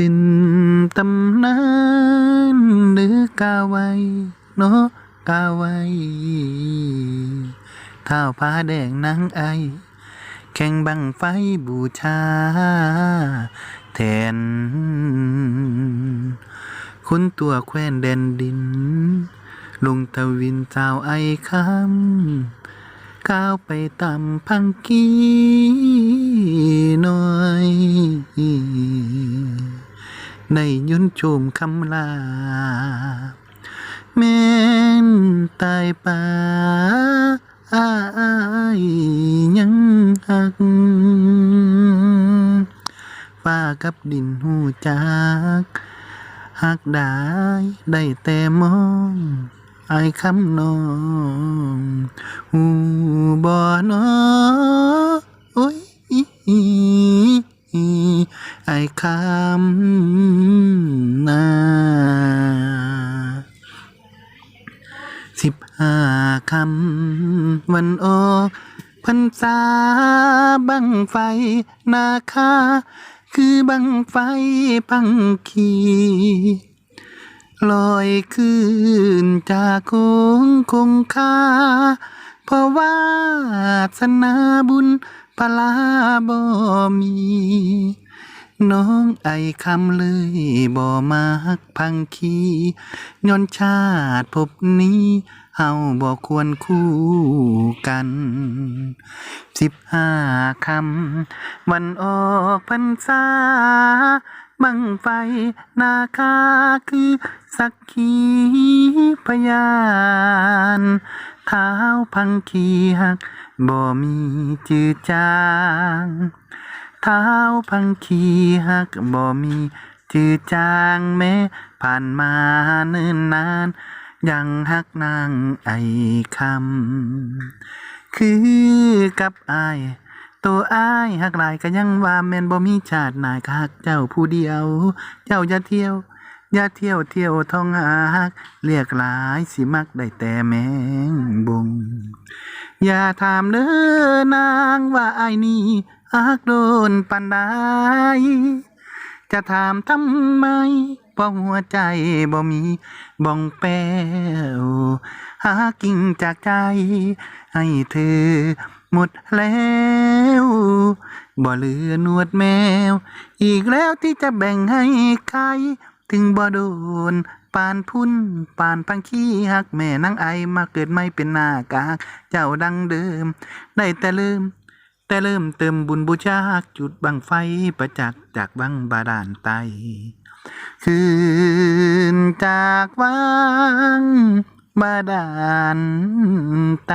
เป็นตำนานหรือกาไวเนาะกาไวเท้าผ้าแดงนางไอ แข่งบังไฟบูชา แทนคุณตัวแคว้นแดนดิน ลุงทวินเจ้าไอคำก้าวไปตามพังกีหน่อย ในยุนโชมคำลา แม่นตายป่าอายยังหักฟ้ากับดินหูจักหักได้ได้แต่มองไอายคำนองหูบ่อนอ ไอายคำนาสิบห้าคำวันออกพรรษาบังไฟนาคาคือบังไฟพังขีลอยขึ้นจากคงคงคาเพราะว่าสนาบุญพลาบ่มี น้องไอคำเลยบ่มักพังคีย้อนชาติพบนี้เฮาบ่ควรคู่กัน สิบห้าคำ วันออกพรรษา บังไฟนาคาคือสักขีพยานเท้าพังคีหักบ่มีจือจาง เท้าพังคีหักบ่มีจือจางแม้ผ่านมาเนิ่นนาน ยังหักนางไอคำคือกับอายตัวอายหักหลายก็ยังว่าแม่นบ่มีชาตินายก็หักเจ้าผู้เดียว เจ้าอย่าเที่ยวอย่าเที่ยวเที่ยวท่องหักเรียกหลายสิมักได้แต่แมงบงอย่าถามเด้อนางว่าไอ้ายนี่ ฮักโดนปันใดจะถามทำไมเพราะหัวใจบ่มีบ้องแป้วหากิ่งจากใจ ให้เธอหมดแล้วบ่เหลือหนวดแมว อีกแล้วที่จะแบ่งให้ใคร ถึงบ่โดนปานพุ่นปานพังขี้หักแม่นางไอมาเกิดไม่เป็นหน้ากาก เจ้าดังเดิม ได้แต่เริ่ม แต่เริ่มเติมบุญบูชาจุดบังไฟประจักษ์จากบังบาดาลไตคืนจากวังบาดาลไต